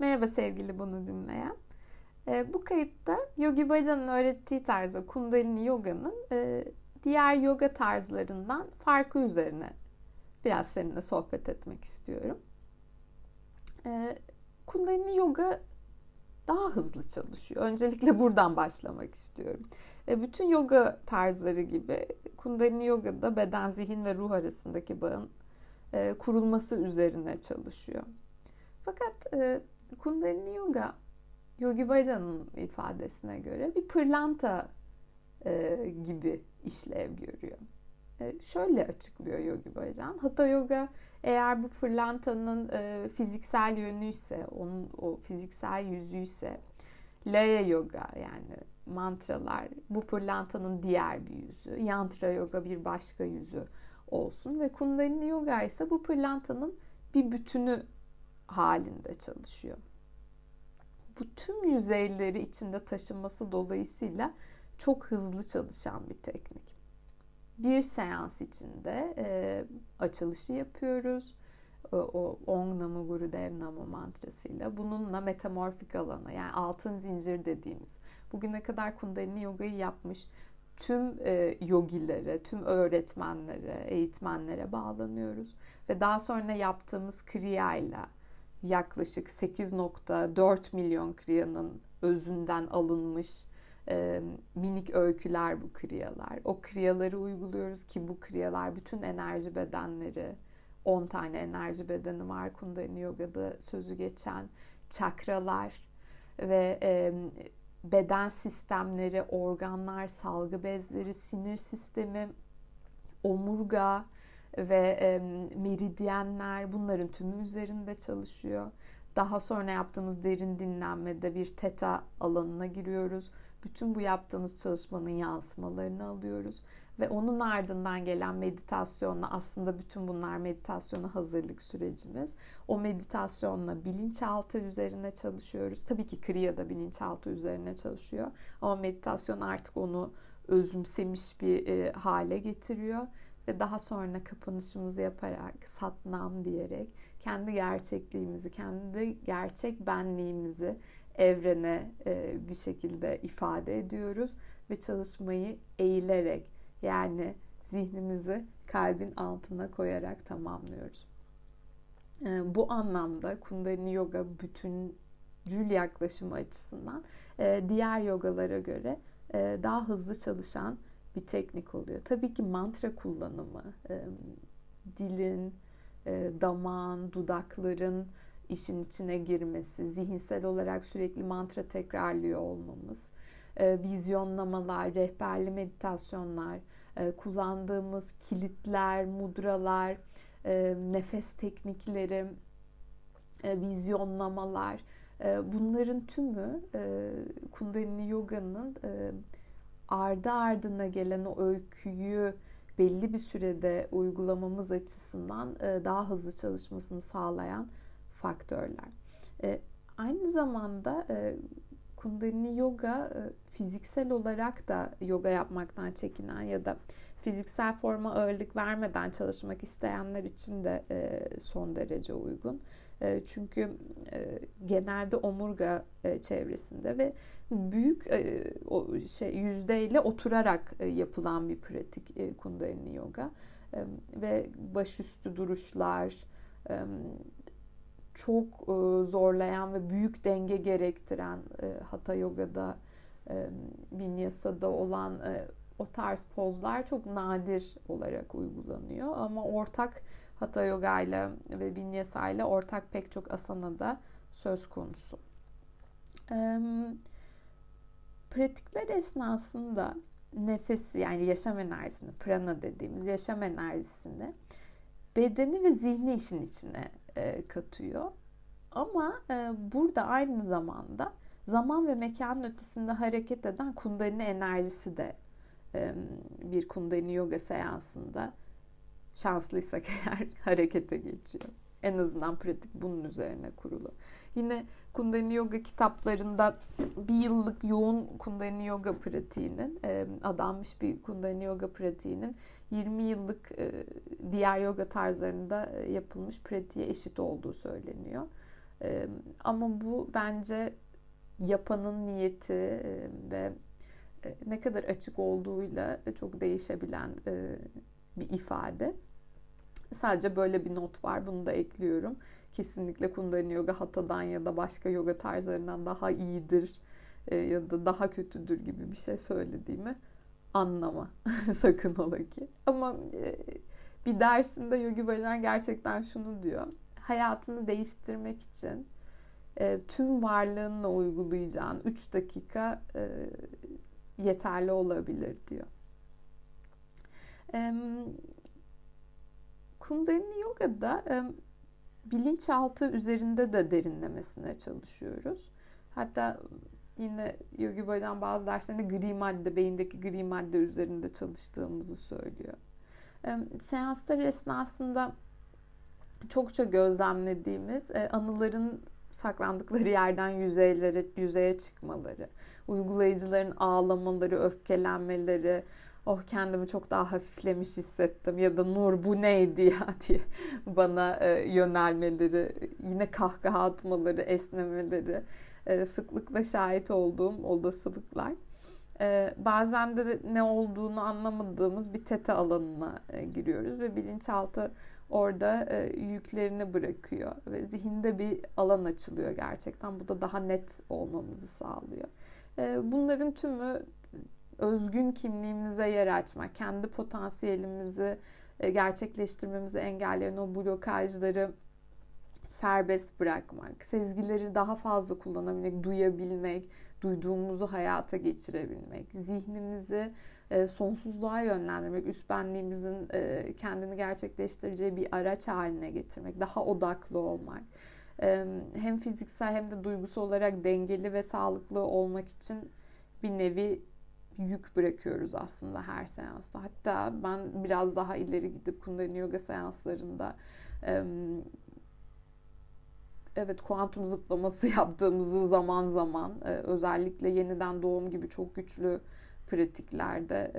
Merhaba sevgili bunu dinleyen. E, bu kayıtta Yogi Bhajan'ın öğrettiği tarzda Kundalini Yoga'nın e, diğer yoga tarzlarından farkı üzerine biraz seninle sohbet etmek istiyorum. E, Kundalini Yoga daha hızlı çalışıyor. Öncelikle buradan başlamak istiyorum. E, bütün yoga tarzları gibi Kundalini Yoga'da beden, zihin ve ruh arasındaki bağın e, kurulması üzerine çalışıyor. Fakat e, Kundalini Yoga, Yogi Bhajan'ın ifadesine göre bir pırlanta e, gibi işlev görüyor. E, şöyle açıklıyor Yogi Bhajan. Hatha Yoga eğer bu pırlantanın e, fiziksel yönü ise, onun o fiziksel yüzü ise Laya Yoga yani mantralar bu pırlantanın diğer bir yüzü. Yantra Yoga bir başka yüzü olsun ve Kundalini Yoga ise bu pırlantanın bir bütünü halinde çalışıyor. Bu tüm yüzeyleri içinde taşıması dolayısıyla çok hızlı çalışan bir teknik. Bir seans içinde e, açılışı yapıyoruz. O, o Ong Namo Guru Dev Namo mantrasıyla. Bununla metamorfik alana yani altın zincir dediğimiz bugüne kadar kundalini yogayı yapmış tüm e, yogilere, tüm öğretmenlere, eğitmenlere bağlanıyoruz. Ve daha sonra yaptığımız kriya ile yaklaşık 8.4 milyon kriyanın özünden alınmış e, minik öyküler bu kriyalar. O kriyaları uyguluyoruz ki bu kriyalar bütün enerji bedenleri, 10 tane enerji bedeni var Kundalini Yoga'da sözü geçen çakralar ve e, beden sistemleri, organlar, salgı bezleri, sinir sistemi, omurga ve e, meridyenler bunların tümü üzerinde çalışıyor. Daha sonra yaptığımız derin dinlenmede bir teta alanına giriyoruz. Bütün bu yaptığımız çalışmanın yansımalarını alıyoruz ve onun ardından gelen meditasyonla aslında bütün bunlar meditasyona hazırlık sürecimiz. O meditasyonla bilinçaltı üzerine çalışıyoruz. Tabii ki kriya da bilinçaltı üzerine çalışıyor ama meditasyon artık onu özümsemiş bir e, hale getiriyor ve daha sonra kapanışımızı yaparak satnam diyerek kendi gerçekliğimizi, kendi gerçek benliğimizi evrene e, bir şekilde ifade ediyoruz ve çalışmayı eğilerek yani zihnimizi kalbin altına koyarak tamamlıyoruz. E, bu anlamda Kundalini Yoga bütüncül yaklaşımı açısından e, diğer yogalara göre daha hızlı çalışan bir teknik oluyor. Tabii ki mantra kullanımı, e, dilin, e, damağın, dudakların işin içine girmesi, zihinsel olarak sürekli mantra tekrarlıyor olmamız, e, vizyonlamalar, rehberli meditasyonlar, e, kullandığımız kilitler, mudralar, nefes teknikleri, vizyonlamalar, bunların tümü Kundalini Yoga'nın e, ardı ardına gelen o öyküyü belli bir sürede uygulamamız açısından e, daha hızlı çalışmasını sağlayan faktörler. E, aynı zamanda e, Kundalini Yoga fiziksel olarak da yoga yapmaktan çekinen ya da fiziksel forma ağırlık vermeden çalışmak isteyenler için de son derece uygun. Çünkü genelde omurga çevresinde ve büyük şey yüzdeyle oturarak yapılan bir pratik Kundalini Yoga. Ve başüstü duruşlar çok zorlayan ve büyük denge gerektiren Hatha Yoga'da Vinyasa'da olan o tarz pozlar çok nadir olarak uygulanıyor. Ama ortak Hatha Yoga ile ve Vinyasa ile ortak pek çok asana da söz konusu. Pratikler esnasında nefesi yani yaşam enerjisini, prana dediğimiz yaşam enerjisini bedeni ve zihni işin içine e, katıyor. Ama e, burada aynı zamanda zaman ve mekanın ötesinde hareket eden kundalini enerjisi de bir kundalini yoga seansında şanslıysak eğer harekete geçiyor. En azından pratik bunun üzerine kurulu. Yine Kundalini Yoga kitaplarında bir yıllık yoğun Kundalini Yoga pratiğinin, e, adanmış bir Kundalini Yoga pratiğinin 20 yıllık e, diğer yoga tarzlarında e, yapılmış pratiğe eşit olduğu söyleniyor. Ama bu bence yapanın niyeti ve ne kadar açık olduğuyla çok değişebilen bir ifade. Sadece böyle bir not var. Bunu da ekliyorum. Kesinlikle Kundalini Yoga Hata'dan ya da başka yoga tarzlarından daha iyidir e, ya da daha kötüdür gibi bir şey söylediğimi anlama sakın ola ki. Ama e, bir dersinde Yogi Bhajan gerçekten şunu diyor. Hayatını değiştirmek için e, tüm varlığınla uygulayacağın 3 dakika yeterli olabilir diyor. Kundalini Yoga'da bilinçaltı üzerinde de derinlemesine çalışıyoruz. Hatta yine Yogi Bhajan bazı derslerinde gri madde, beyindeki gri madde üzerinde çalıştığımızı söylüyor. Seanslar esnasında çokça gözlemlediğimiz e, anıların saklandıkları yerden yüzeylere, yüzeye çıkmaları, uygulayıcıların ağlamaları, öfkelenmeleri, oh kendimi çok daha hafiflemiş hissettim ya da Nur bu neydi ya diye bana e, yönelmeleri, yine kahkaha atmaları, esnemeleri e, sıklıkla şahit olduğum olasılıklar. E, bazen de ne olduğunu anlamadığımız bir teta alanına e, giriyoruz ve bilinçaltı orada e, yüklerini bırakıyor ve zihinde bir alan açılıyor gerçekten. Bu da daha net olmamızı sağlıyor. E, bunların tümü özgün kimliğimize yer açmak, kendi potansiyelimizi e, gerçekleştirmemizi engelleyen o blokajları serbest bırakmak, sezgileri daha fazla kullanabilmek, duyabilmek, duyduğumuzu hayata geçirebilmek, zihnimizi e, sonsuzluğa yönlendirmek, üst benliğimizin e, kendini gerçekleştireceği bir araç haline getirmek, daha odaklı olmak. Hem fiziksel hem de duygusal olarak dengeli ve sağlıklı olmak için bir nevi yük bırakıyoruz aslında her seansta. Hatta ben biraz daha ileri gidip Kundalini Yoga seanslarında evet kuantum zıplaması yaptığımızı zaman zaman özellikle yeniden doğum gibi çok güçlü pratiklerde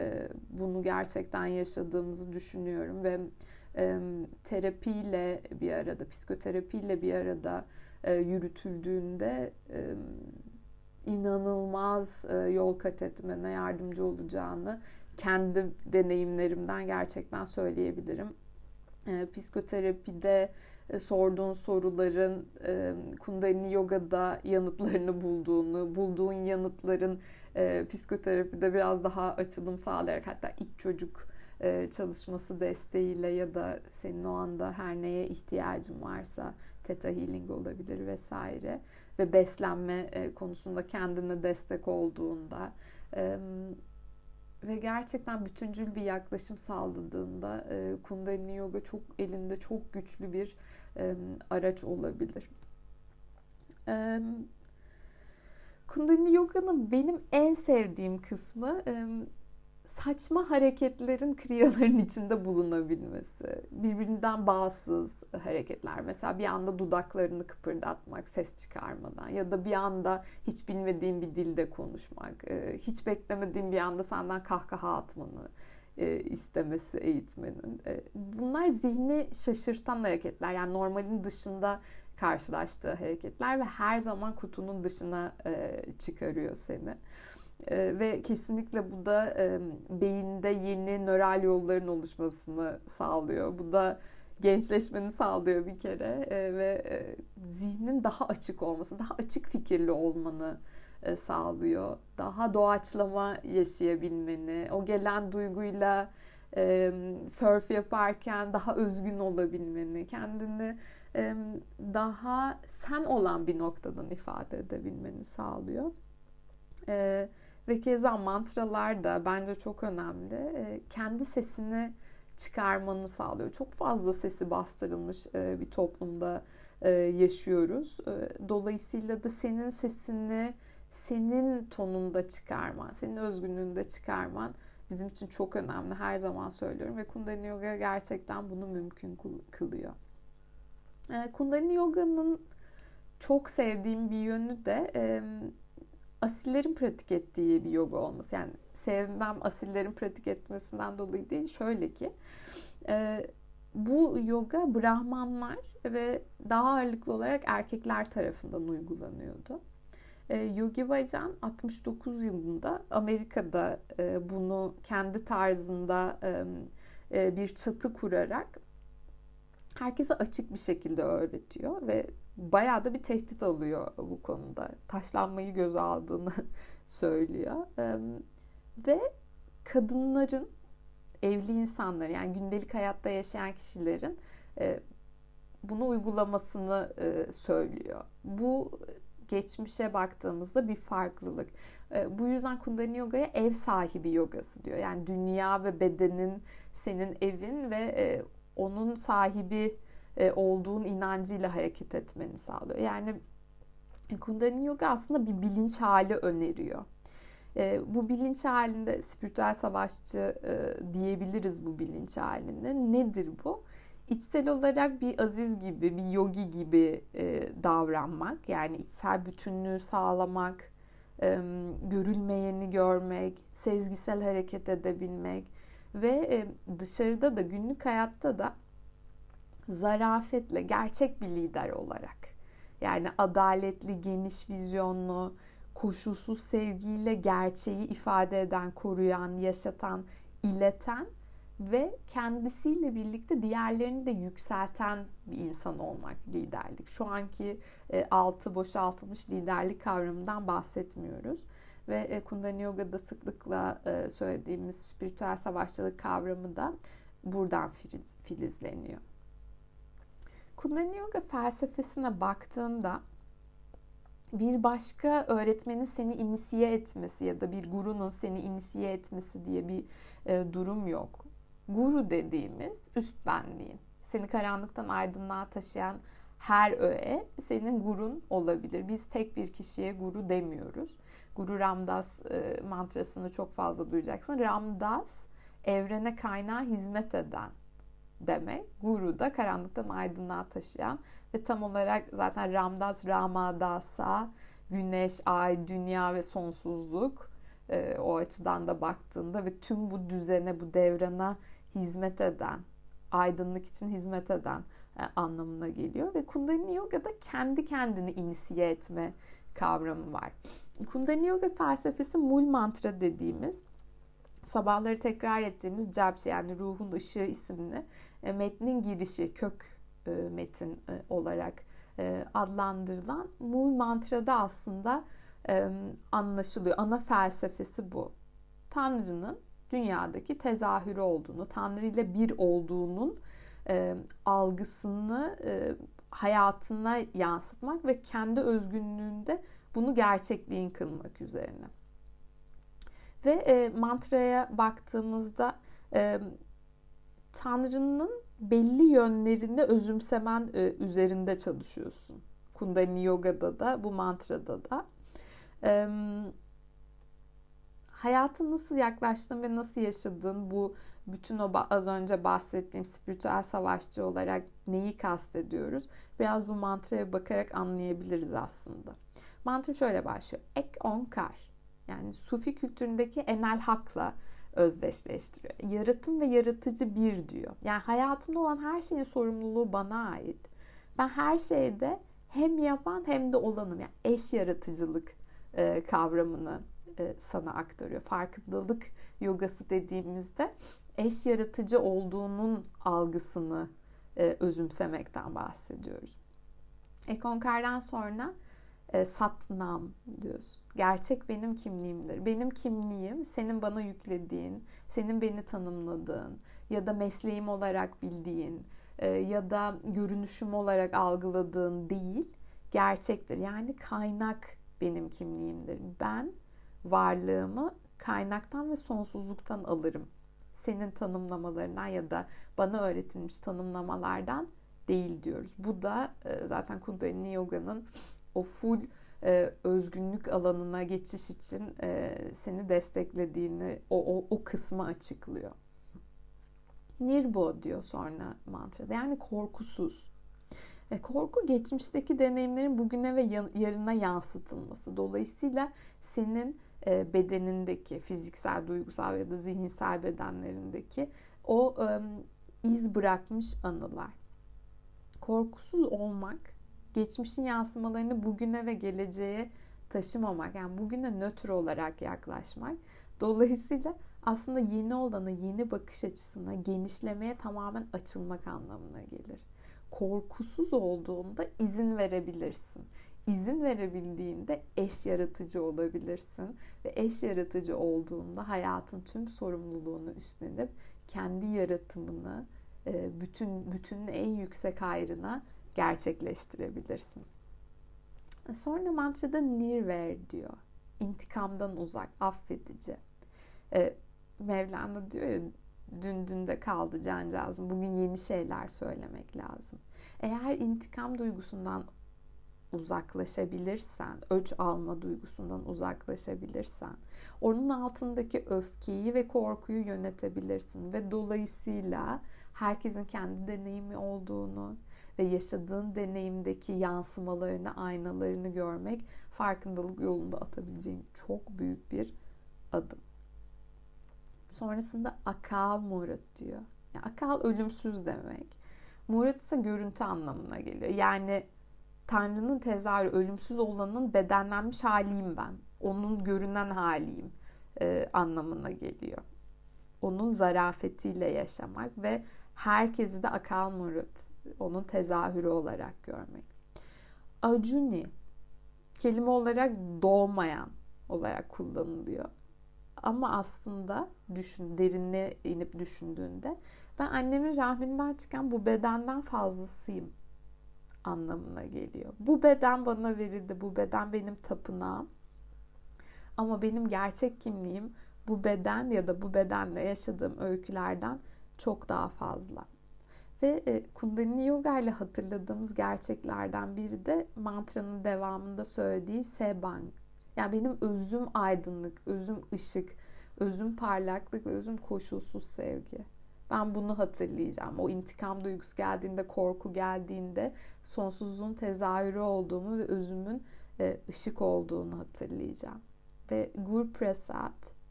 bunu gerçekten yaşadığımızı düşünüyorum ve terapiyle bir arada, psikoterapiyle bir arada yürütüldüğünde inanılmaz e, yol kat etmene yardımcı olacağını kendi deneyimlerimden gerçekten söyleyebilirim. E, psikoterapide e, sorduğun soruların Kundalini Yoga'da yanıtlarını bulduğunu, bulduğun yanıtların psikoterapide biraz daha açılım sağlayarak hatta ilk çocuk çalışması desteğiyle ya da senin o anda her neye ihtiyacın varsa Theta Healing olabilir vesaire ve beslenme e, konusunda kendine destek olduğunda ve gerçekten bütüncül bir yaklaşım sağladığında e, Kundalini Yoga çok elinde çok güçlü bir araç olabilir. Kundalini Yoga'nın benim en sevdiğim kısmı saçma hareketlerin kriyaların içinde bulunabilmesi. Birbirinden bağımsız hareketler. Mesela bir anda dudaklarını kıpırdatmak ses çıkarmadan ya da bir anda hiç bilmediğin bir dilde konuşmak. E, hiç beklemediğin bir anda senden kahkaha atmanı e, istemesi eğitmenin. E, bunlar zihni şaşırtan hareketler. Yani normalin dışında karşılaştığı hareketler ve her zaman kutunun dışına çıkarıyor seni. E, ve kesinlikle bu da e, beyinde yeni nöral yolların oluşmasını sağlıyor. Bu da gençleşmeni sağlıyor bir kere e, ve e, zihnin daha açık olması, daha açık fikirli olmanı e, sağlıyor. Daha doğaçlama yaşayabilmeni, o gelen duyguyla e, surf yaparken daha özgün olabilmeni, kendini e, daha sen olan bir noktadan ifade edebilmeni sağlıyor. E, ve keza mantralar da bence çok önemli. Ee, kendi sesini çıkarmanı sağlıyor. Çok fazla sesi bastırılmış e, bir toplumda e, yaşıyoruz. E, dolayısıyla da senin sesini senin tonunda çıkarman, senin özgünlüğünde çıkarman bizim için çok önemli. Her zaman söylüyorum ve Kundalini Yoga gerçekten bunu mümkün kılıyor. Kundalini Yoga'nın çok sevdiğim bir yönü de asillerin pratik ettiği bir yoga olması. Yani sevmem asillerin pratik etmesinden dolayı değil. Şöyle ki e, bu yoga Brahmanlar ve daha ağırlıklı olarak erkekler tarafından uygulanıyordu. E, Yogi Bhajan 69 yılında Amerika'da e, bunu kendi tarzında e, e, bir çatı kurarak herkese açık bir şekilde öğretiyor ve bayağı da bir tehdit alıyor bu konuda. Taşlanmayı göze aldığını söylüyor. Ve kadınların evli insanlar yani gündelik hayatta yaşayan kişilerin e, bunu uygulamasını e, söylüyor. Bu geçmişe baktığımızda bir farklılık. E, bu yüzden Kundalini Yoga'ya ev sahibi yogası diyor. Yani dünya ve bedenin senin evin ve onun sahibi e, olduğun inancıyla hareket etmeni sağlıyor. Yani Kundalini Yoga aslında bir bilinç hali öneriyor. E, bu bilinç halinde spiritüel savaşçı e, diyebiliriz bu bilinç haline. Nedir bu? İçsel olarak bir aziz gibi, bir yogi gibi e, davranmak, yani içsel bütünlüğü sağlamak, e, görülmeyeni görmek, sezgisel hareket edebilmek ve e, dışarıda da günlük hayatta da zarafetle gerçek bir lider olarak yani adaletli, geniş vizyonlu, koşulsuz sevgiyle gerçeği ifade eden, koruyan, yaşatan, ileten ve kendisiyle birlikte diğerlerini de yükselten bir insan olmak liderlik. Şu anki e, altı boşaltılmış liderlik kavramından bahsetmiyoruz. Ve e, Kundalini Yoga'da sıklıkla e, söylediğimiz spiritüel savaşçılık kavramı da buradan filiz, filizleniyor. Kundalini Yoga felsefesine baktığında bir başka öğretmenin seni inisiye etmesi ya da bir gurunun seni inisiye etmesi diye bir e, durum yok. Guru dediğimiz üst benliğin, seni karanlıktan aydınlığa taşıyan her öğe senin gurun olabilir. Biz tek bir kişiye guru demiyoruz. Guru Ramdas e, mantrasını çok fazla duyacaksın. Ramdas evrene kaynağı hizmet eden demek. Guru da karanlıktan aydınlığa taşıyan ve tam olarak zaten Ramdas Ramadasa, güneş, ay, dünya ve sonsuzluk e, o açıdan da baktığında ve tüm bu düzene, bu devrana hizmet eden, aydınlık için hizmet eden anlamına geliyor. Ve Kundalini Yoga'da kendi kendini inisiye etme kavramı var. Kundalini Yoga felsefesi mul mantra dediğimiz sabahları tekrar ettiğimiz Japsi yani ruhun ışığı isimli e, metnin girişi kök e, metin e, olarak e, adlandırılan mul mantrada aslında e, anlaşılıyor. Ana felsefesi bu. Tanrı'nın dünyadaki tezahürü olduğunu, Tanrı ile bir olduğunun e, algısını e, hayatına yansıtmak ve kendi özgünlüğünde bunu gerçekliğin kılmak üzerine. Ve e, mantraya baktığımızda e, Tanrı'nın belli yönlerini özümsemen e, üzerinde çalışıyorsun. Kundalini Yoga'da da bu mantrada da. E, hayata nasıl yaklaştın ve nasıl yaşadın bu bütün o az önce bahsettiğim spiritüel savaşçı olarak neyi kastediyoruz? Biraz bu mantraya bakarak anlayabiliriz aslında. Mantra şöyle başlıyor. Ek onkar. Yani Sufi kültüründeki enel hakla özdeşleştiriyor. Yaratım ve yaratıcı bir diyor. Yani hayatımda olan her şeyin sorumluluğu bana ait. Ben her şeyde hem yapan hem de olanım. Yani eş yaratıcılık e, kavramını e, sana aktarıyor. Farkındalık yogası dediğimizde eş yaratıcı olduğunun algısını e, özümsemekten bahsediyoruz. Ekonkar'dan sonra e, satnam diyorsun. Gerçek benim kimliğimdir. Benim kimliğim senin bana yüklediğin, senin beni tanımladığın ya da mesleğim olarak bildiğin e, ya da görünüşüm olarak algıladığın değil, gerçektir. Yani kaynak benim kimliğimdir. Ben varlığımı kaynaktan ve sonsuzluktan alırım. Senin tanımlamalarından ya da bana öğretilmiş tanımlamalardan değil diyoruz. Bu da e, zaten Kundalini Yoga'nın o full e, özgünlük alanına geçiş için e, seni desteklediğini o, o, o kısmı açıklıyor. Nirbo diyor sonra mantrada. Yani korkusuz. E, korku geçmişteki deneyimlerin bugüne ve yarına yansıtılması. Dolayısıyla senin bedenindeki fiziksel, duygusal ya da zihinsel bedenlerindeki o e, iz bırakmış anılar. Korkusuz olmak, geçmişin yansımalarını bugüne ve geleceğe taşımamak, yani bugüne nötr olarak yaklaşmak. Dolayısıyla aslında yeni olana, yeni bakış açısına, genişlemeye tamamen açılmak anlamına gelir. Korkusuz olduğunda izin verebilirsin. İzin verebildiğinde eş yaratıcı olabilirsin ve eş yaratıcı olduğunda hayatın tüm sorumluluğunu üstlenip kendi yaratımını e, bütün bütünün en yüksek hayrına gerçekleştirebilirsin. Sonra mantrada nirver diyor. İntikamdan uzak, affedici. E, Mevlana diyor ya dün dünde kaldı cancağızım. Bugün yeni şeyler söylemek lazım. Eğer intikam duygusundan uzaklaşabilirsen, ölç alma duygusundan uzaklaşabilirsen, onun altındaki öfkeyi ve korkuyu yönetebilirsin ve dolayısıyla herkesin kendi deneyimi olduğunu ve yaşadığın deneyimdeki yansımalarını, aynalarını görmek farkındalık yolunda atabileceğin çok büyük bir adım. Sonrasında akal murat diyor. Yani akal ölümsüz demek. Murat ise görüntü anlamına geliyor. Yani Tanrı'nın tezahürü, ölümsüz olanın bedenlenmiş haliyim ben. Onun görünen haliyim e, anlamına geliyor. Onun zarafetiyle yaşamak ve herkesi de akal murat, onun tezahürü olarak görmek. Acuni, kelime olarak doğmayan olarak kullanılıyor. Ama aslında düşün, derinine inip düşündüğünde ben annemin rahminden çıkan bu bedenden fazlasıyım anlamına geliyor. Bu beden bana verildi. Bu beden benim tapınağım. Ama benim gerçek kimliğim bu beden ya da bu bedenle yaşadığım öykülerden çok daha fazla. Ve e, Kundalini Yoga ile hatırladığımız gerçeklerden biri de mantranın devamında söylediği Sebang. Yani benim özüm aydınlık, özüm ışık, özüm parlaklık ve özüm koşulsuz sevgi. Ben bunu hatırlayacağım. O intikam duygusu geldiğinde, korku geldiğinde sonsuzluğun tezahürü olduğumu ve özümün e, ışık olduğunu hatırlayacağım. Ve Gur Prasad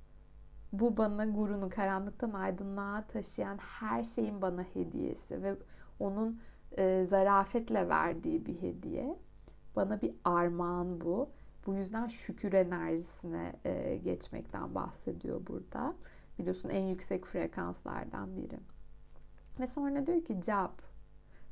bu bana gurunu karanlıktan aydınlığa taşıyan her şeyin bana hediyesi ve onun e, zarafetle verdiği bir hediye. Bana bir armağan bu. Bu yüzden şükür enerjisine e, geçmekten bahsediyor burada. Biliyorsun en yüksek frekanslardan biri. Ve sonra diyor ki cap.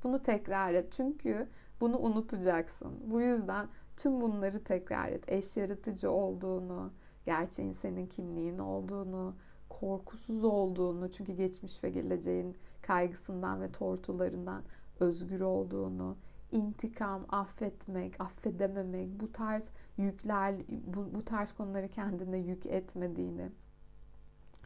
Bunu tekrar et. Çünkü bunu unutacaksın. Bu yüzden tüm bunları tekrar et. Eş yaratıcı olduğunu, gerçeğin senin kimliğin olduğunu, korkusuz olduğunu, çünkü geçmiş ve geleceğin kaygısından ve tortularından özgür olduğunu, intikam, affetmek, affedememek, bu tarz yükler, bu, bu tarz konuları kendine yük etmediğini.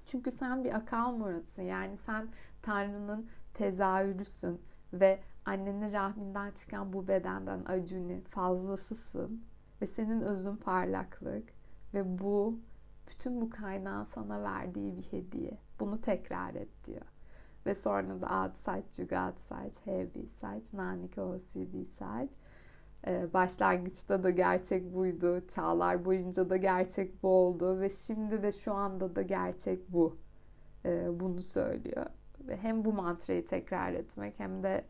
Çünkü sen bir akal muratsın. Yani sen Tanrı'nın tezahürüsün ve annenin rahminden çıkan bu bedenden acuni fazlasısın ve senin özün parlaklık ve bu bütün bu kaynağın sana verdiği bir hediye. Bunu tekrar et diyor. Ve sonra da ad saç, jugat saç, heavy saç, nanika hosi saç. Ee, başlangıçta da gerçek buydu. Çağlar boyunca da gerçek bu oldu. Ve şimdi de şu anda da gerçek bu. Ee, bunu söylüyor. Ve hem bu mantrayı tekrar etmek hem de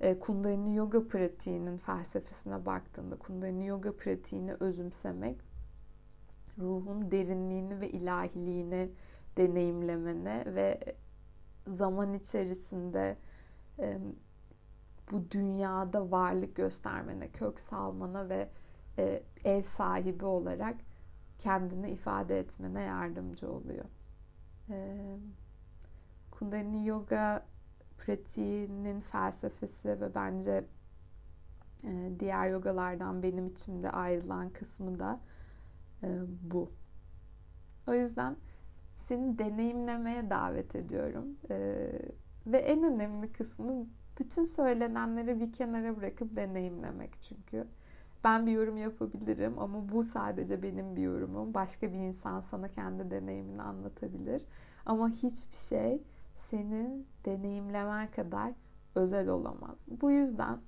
e, Kundalini Yoga pratiğinin felsefesine baktığında Kundalini Yoga pratiğini özümsemek ruhun derinliğini ve ilahiliğini deneyimlemene ve zaman içerisinde bu dünyada varlık göstermene, kök salmana ve e, ev sahibi olarak kendini ifade etmene yardımcı oluyor. E, Kundalini Yoga pratiğinin felsefesi ve bence e, diğer yogalardan benim içimde ayrılan kısmı da e, bu. O yüzden seni deneyimlemeye davet ediyorum. E, ve en önemli kısmı bütün söylenenleri bir kenara bırakıp deneyimlemek çünkü. Ben bir yorum yapabilirim ama bu sadece benim bir yorumum. Başka bir insan sana kendi deneyimini anlatabilir. Ama hiçbir şey senin deneyimlemen kadar özel olamaz. Bu yüzden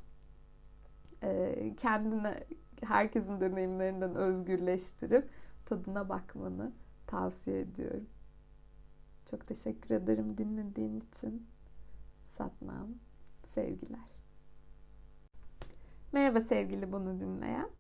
e, kendine herkesin deneyimlerinden özgürleştirip tadına bakmanı tavsiye ediyorum. Çok teşekkür ederim dinlediğin için. Satnam. Sevgiler. Merhaba sevgili bunu dinleyen.